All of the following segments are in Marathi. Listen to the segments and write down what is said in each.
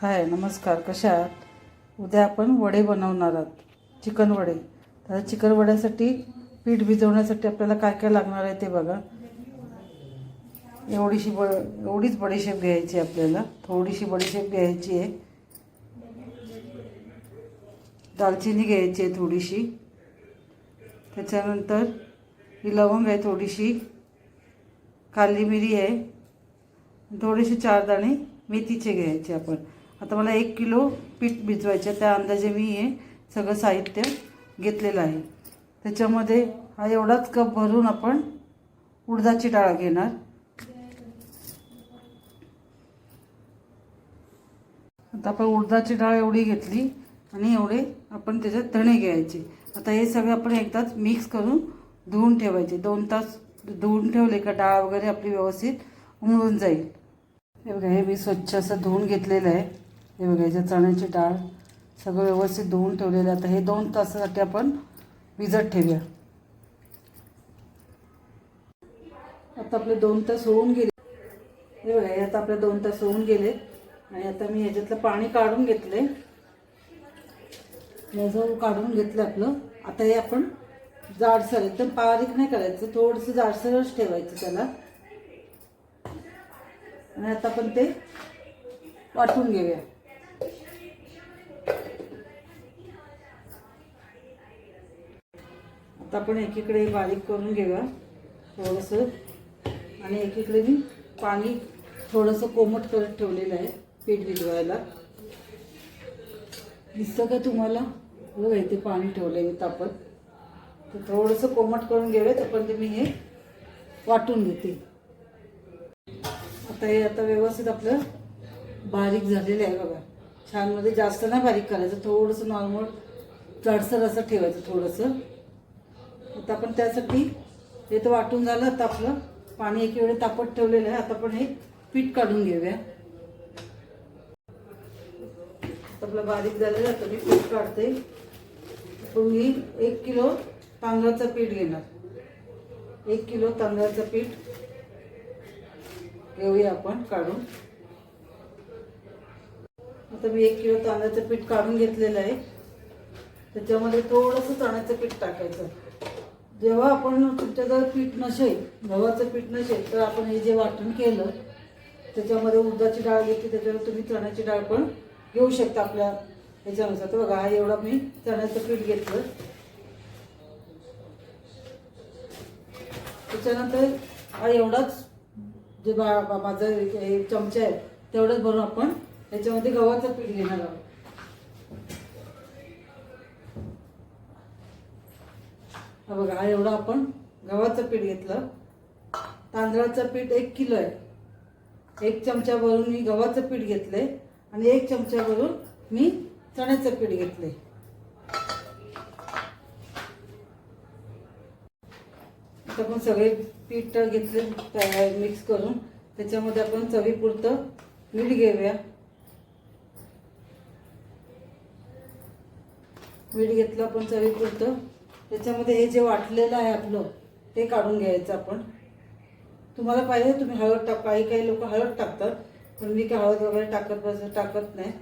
हाय नमस्कार कशा आहात? उद्या आपण वडे बनवणार आहोत चिकन वडे. तर चिकन वड्यासाठी पीठ भिजवण्यासाठी आपल्याला काय काय लागणार आहे ते बघा. एवढीशी ब एवढीच बडीशेप घ्यायची आहे आपल्याला. थोडीशी बडीशेप घ्यायची आहे. दालचिनी घ्यायची आहे थोडीशी. त्याच्यानंतर ही लवंग आहे थोडीशी. काली मिरी आहे. थोडेसे चार दाणे मेथीचे घ्यायचे आपण. आता मला एक किलो पीठ भिजवायचे त्या अंदाजे मी हे सगळं साहित्य घेतलेलं आहे. त्याच्यामध्ये हा एवढाच कप भरून आपण उडदाची डाळ घेणार. आता आपण उडदाची डाळ एवढी घेतली आणि एवढे आपण त्याच्यात धणे घ्यायचे. आता हे सगळे आपण एकदाच मिक्स करून धुवून ठेवायचे. दोन तास धुवून ठेवले का डाळ वगैरे आपली व्यवस्थित उमळून जाईल. हे बघा हे मी स्वच्छ असं धुवून घेतलेलं आहे. हे बघा याच्या चण्याची डाळ सगळं व्यवस्थित धुवून ठेवलेलं आता हे दोन तासासाठी आपण भिजत ठेवूया. आता आपले दोन तास होऊन गेले. हे बघा हे आता आपले दोन तास होऊन गेले. आणि आता मी ह्याच्यातलं पाणी काढून घेतले याचं काढून घेतलं आपलं. आता हे आपण जाडसर एकदम बारीक नाही करायचं. थोडंसं जाडसरच ठेवायचं त्याला. आणि आता आपण ते वाटून घेऊया. आता आपण एकीकडे बारीक करून घेऊया थोडंसं. आणि एकीकडे मी पाणी थोडंसं कोमट करत ठेवलेलं आहे पीठ भिजवायला. दिसतं का तुम्हाला? बघा इथे पाणी ठेवलं आहे मी तापत. तर थोडंसं कोमट करून घेऊया तोपर्यंत मी हे वाटून घेते. आता हे आता व्यवस्थित आपलं बारीक झालेलं आहे बघा. छानमध्ये जास्त नाही बारीक करायचं थोडंसं नॉर्मल जाडसर असं ठेवायचं थोडंसं. आता आपण त्यासाठी हे तर वाटून झालं आता आपलं. पाणी एक वेळ तापत ठेवलेलं आहे. आता आपण हे पीठ काढून घेऊया. आपलं बारीक झालेलं आता मी पीठ काढते. आपण मी एक किलो तांदळाचं पीठ घेणार. एक किलो तांदळाचं पीठ घेऊया आपण काढून. आता मी एक किलो तांदळाचं पीठ काढून घेतलेलं आहे. त्याच्यामध्ये थोडंसं चण्याचं पीठ टाकायचं. जेव्हा आपण तुमच्याजवळ पीठ नसेल गव्हाचं पीठ नसेल तर आपण हे जे वाटण केलं त्याच्यामध्ये उडदाची डाळ घेतली त्याच्यावर तुम्ही चण्याची डाळ पण घेऊ शकता आपल्या ह्याच्यानुसार. तर बघा हा एवढा मी चण्याचं पीठ घेतलं. त्याच्यानंतर हा एवढाच जे बा बा- माझं हे चमचा आहे तेवढंच भरून आपण त्याच्यामध्ये गव्हाचं पीठ घेणार आहोत. हा बघा हा एवढं आपण गव्हाचं पीठ घेतलं. तांदळाचं पीठ एक किलो आहे. एक चमचा भरून मी गव्हाचं पीठ घेतले आणि एक चमचा भरून मी चण्याचं पीठ घेतले आता आपण सगळे पीठ घेतले त्या- मिक्स करून. त्याच्यामध्ये आपण चवीपुरतं मीठ घेऊया. मीठ घेतलं आपण चवीपुरतं. त्याच्यामध्ये हे जे वाटलेलं आहे आपलं ते काढून घ्यायचं आपण. तुम्हाला पाहिजे तुम्ही हळद टाक काही काही लोक हळद टाकतात पण मी काय हळद वगैरे टाकत बस टाकत नाही.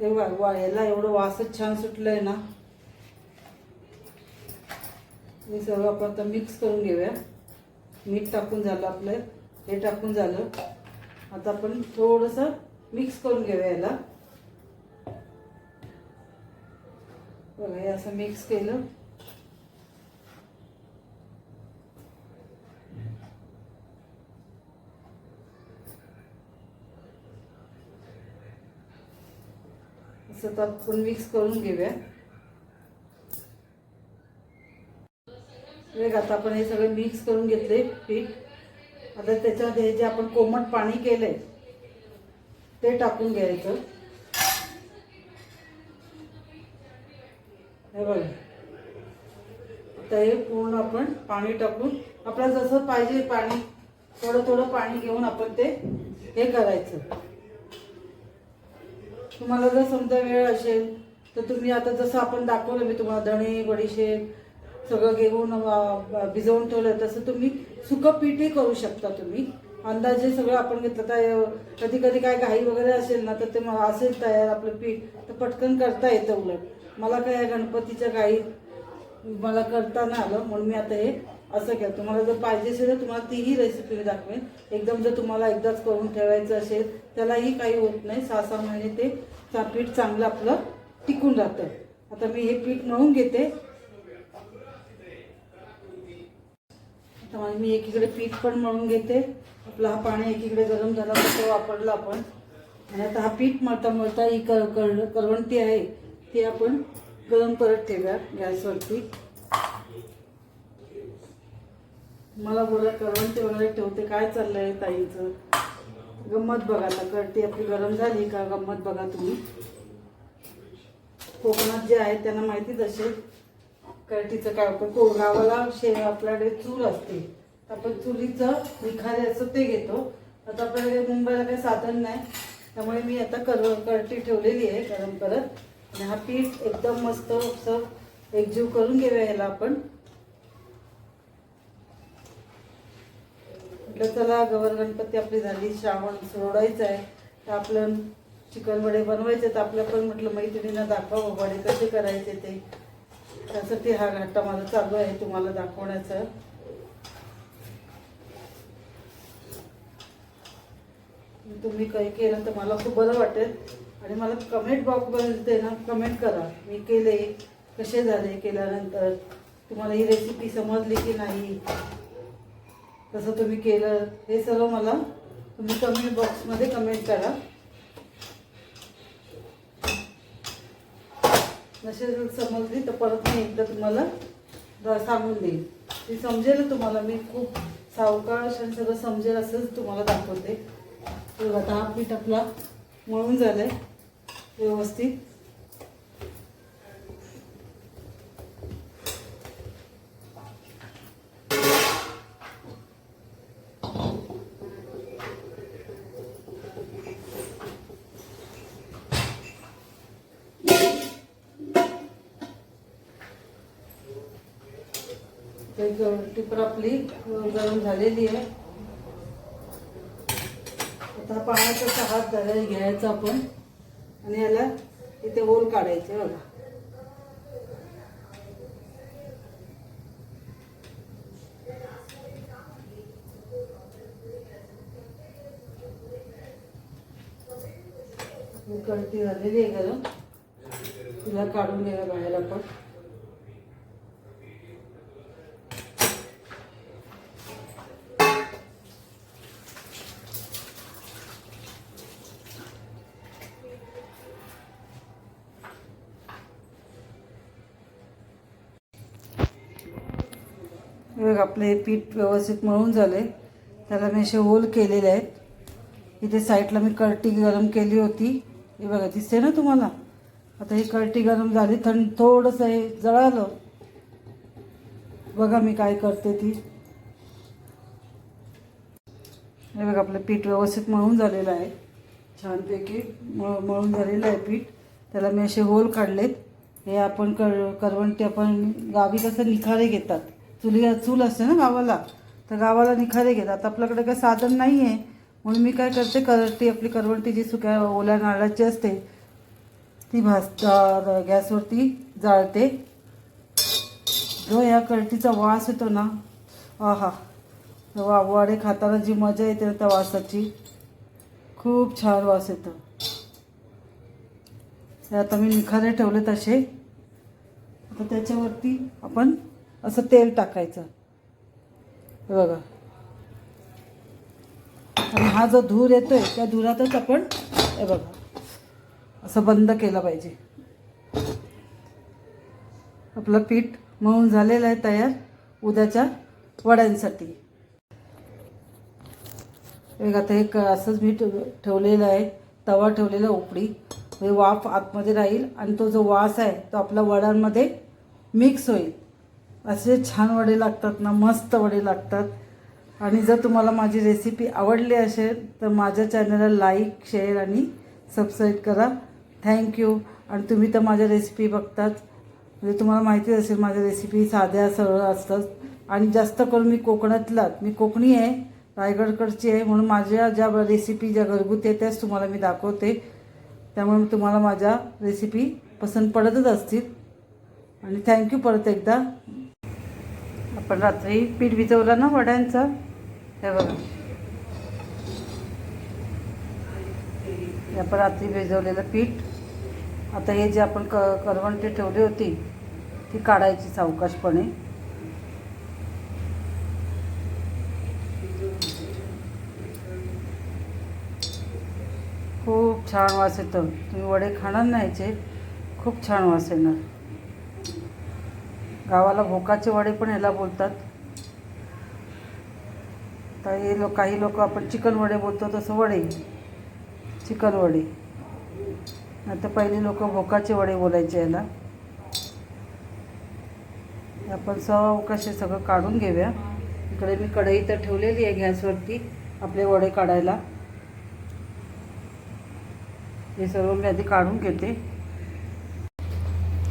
हे वा वा- याला एवढं वासच छान सुटलं आहे ना. हे सर्व आपण आता मिक्स करून घेऊया. मीठ टाकून झालं आपलं हे टाकून झालं. आता आपण थोडंसं मिक्स करून घेऊया याला. बघा हे असं मिक्स केलं. असं तर आपण मिक्स करून घेऊया. बघ आता आपण हे सगळं मिक्स करून घेतले पीठ. आता त्याच्यामध्ये हे जे आपण कोमट पाणी केलंय ते टाकून घ्यायचं. हे बघा. आता हे पूर्ण आपण पाणी टाकून आपल्याला जसं पाहिजे पाणी थोडं थोडं पाणी घेऊन आपण ते हे करायचं. तुम्हाला जर समजा वेळ असेल तर तुम्ही आता जसं आपण दाखवलं मी तुम्हाला धणे बडीशेप सगळं घेऊन भिजवून ठेवलं तसं तुम्ही सुकं पीठही करू शकता तुम्ही. अंदाजे सगळं आपण घेतलं तर कधी कधी काय घाई वगैरे असेल ना तर ते असेल तयार आपलं पीठ तर पटकन करता येतं उलट. मला काय या गणपतीच्या घाईत मला करता नाही आलं म्हणून मी आता हे असं केलं. तुम्हाला जर पाहिजे असेल तर तुम्हाला तीही रेसिपी मी दाखवेन. एकदम जर तुम्हाला एकदाच करून ठेवायचं असेल त्यालाही काही होत नाही. सहा सहा महिने ते चा- पीठ चांगलं आपलं टिकून राहतं. आता मी हे पीठ मळून घेते. आता मी एकीकडे पीठ पण मळून घेते. आपला हा पाणी एकीकडे गरम झाला तो वापरला आपण. आणि आता हा पीठ मळता मळता ही कर कर करवंटी आहे. ती आपण गरम करत ठेवूया गॅसवरती. मला बोला करवंटी वगैरे ठेवते. काय चाललंय ताईचं? गंमत बघा आता. करटी आपली गरम झाली का? गंमत बघा तुम्ही. कोकणात जे आहे त्यांना माहितीच असेल. करटीचं काय आपण को गावाला शे आपल्याकडे चूल असते. तर आपण चुलीचं निखारे असं ते घेतो. आता आपल्याकडे मुंबईला काही साधन नाही. त्यामुळे मी आता कर करटी ठेवलेली आहे गरम करत हा पीठ एकदम मस्त असं एकजीव करून घेऊया ह्याला आपण. म्हटलं चला गवर गणपती आपली झाली श्रावण सोडायचं आहे. तर आपलं चिकन वडे बनवायचे तर आपल्या पण म्हटलं मैत्रिणींना दाखवा वडे कसे करायचे ते. त्यासाठी हा घाटा माझा चालू आहे तुम्हाला दाखवण्याचा. तुम्ही काही केलं तर मला खूप बरं वाटेल. आणि मला कमेंट बॉक्समध्ये ना कमेंट करा. मी केले. कसे झाले केल्यानंतर? तुम्हाला ही रेसिपी समजली की नाही? कसं तुम्ही केलं? हे सर्व मला तुम्ही कमेंट बॉक्समध्ये कमेंट करा. नसेल समजली तर परत मी एकदा तुम्हाला सांगून देईल ती समजेल तुम्हाला. मी खूप सावकाश आणि सगळं समजेल असंच तुम्हाला दाखवते. तर आता हा पीठ आपला मळून झालं आहे व्यवस्थित टिपर आपली गरम झालेली आहे. आता पाण्याचा सहा धरायला घ्यायचा आपण. आणि याला इथे होल काढायचे बघा. कळती झालेली आहे गरम. तिला काढून घ्यायला बाहेर आपण. बघ आपलं हे पीठ व्यवस्थित मळून झाले त्याला मी असे होल केलेले आहेत. इथे साईडला मी कळटी गरम केली होती. हे बघा दिसते ना तुम्हाला? आता ही कळटी गरम झाली थंड थोडंसं हे जळालं. बघा मी काय करते ती. हे बघा आपलं पीठ व्यवस्थित मळून झालेलं आहे. छानपैकी मळ मळून झालेलं आहे पीठ. त्याला मी असे होल काढलेत. हे आपण कर करवंटी आपण गावी कसं निखारे घेतात. चुली चूल असते ना गावाला तर गावाला निखारे घेतात. आपल्याकडे काही साधन नाही आहे म्हणून मी काय करते करटी आपली करवंटी जी सुक्या ओल्या नारळाची असते ती भाज गॅसवरती जाळते. जो या करटीचा वास येतो ना आहा. वा वाडे खाताना जी मजा येते ना त्या वासाची खूप छान वास येतो. ते आता मी निखारे ठेवले तसे आता त्याच्यावरती आपण असं तेल टाकायचं. हे बघा. आणि हा जो धूर येतोय त्या धुरातच आपण हे बघा. असं बंद केलं पाहिजे. आपलं पीठ मळून झालेलं आहे तयार उद्याच्या वड्यांसाठी. एक आता एक असंच मी ठेव ठेवलेलं आहे तवा ठेवलेला उपडी. म्हणजे वाफ आतमध्ये राहील आणि तो जो वास आहे तो आपल्या वड्यांमध्ये मिक्स होईल. असे छान वडे लागतात ना मस्त वडे लागतात. आणि जर तुम्हाला माझी रेसिपी आवडली असेल तर माझ्या चॅनलला लाईक शेअर आणि सबस्क्राईब करा. थँक्यू आणि तुम्ही तर माझ्या रेसिपी बघतात. म्हणजे तुम्हाला माहिती असेल माझ्या रेसिपी साध्या सरळ असतात. आणि जास्त करून मी कोकणातलाच मी कोकणी आहे रायगडकडची आहे म्हणून माझ्या ज्या रेसिपी ज्या घरगुती आहेत त्याच तुम्हाला मी दाखवते. त्यामुळे तुम्हाला माझ्या रेसिपी पसंत पडतच असतील. आणि थँक्यू परत एकदा. पण रात्री पीठ भिजवलं ना वड्यांचं? हे बघा. हे आपण रात्री भिजवलेलं पीठ. आता हे जे आपण क करवंटी ठेवली होती ती काढायची सावकाशपणे. खूप छान वास येतं. तुम्ही वडे खाणार नाहीचे खूप छान वास येणार. गावाला भोकाचे वडे पण याला बोलतात. तर हे लोक काही लोक आपण चिकन वडे बोलतो तसं वडे. चिकन वडे. तर पहिले लोक भोकाचे वडे बोलायचे याला. आपण आपण कसे सगळं काढून घेऊया. इकडे मी कढई तर ठेवलेली आहे गॅसवरती आपले वडे काढायला. हे सर्व मी आधी काढून घेते.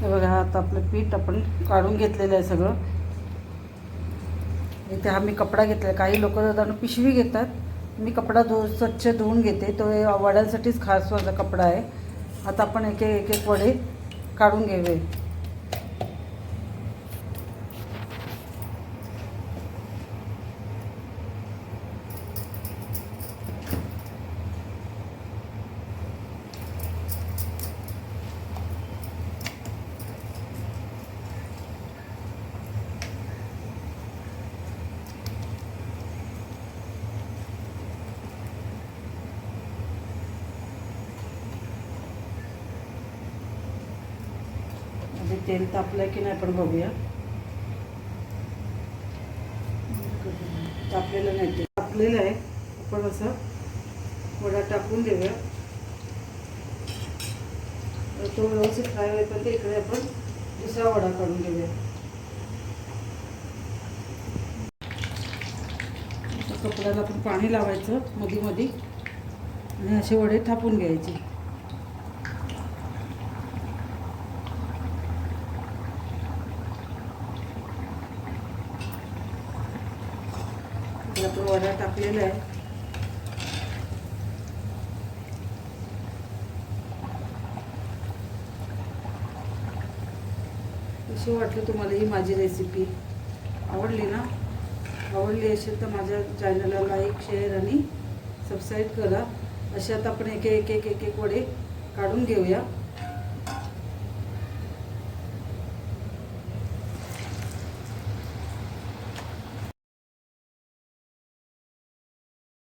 हे बघा आता आपलं पीठ आपण काढून घेतलेलं आहे सगळं. इथे हा मी कपडा घेतला काही लोक जाताना पिशवी घेतात. मी कपडा धु स्वच्छ धुवून घेते. तो वड्यांसाठीच खास माझा कपडा आहे. आता आपण एक एक एक वडे काढून घेऊया म्हणजे तेल तापलं की नाही आपण बघूया. तापलेलं नाही ते तापलेलं आहे. आपण असं वडा टाकून देऊया. तो व्यवस्थित फ्राय होईपर्यंत इकडे आपण दुसरा वडा काढून घेऊया कपड्याला आपण पाणी लावायचं मधी मधी. आणि असे वडे थापून घ्यायचे इकडे आपण वडा टाकलेला आहे. कशी वाटली तुम्हाला ही माझी रेसिपी आवडली ना? आवडली असेल तर माझ्या चॅनलला लाईक शेअर आणि सबस्क्राईब करा. असे आता आपण एक एक एक एक एक वडे काढून घेऊया.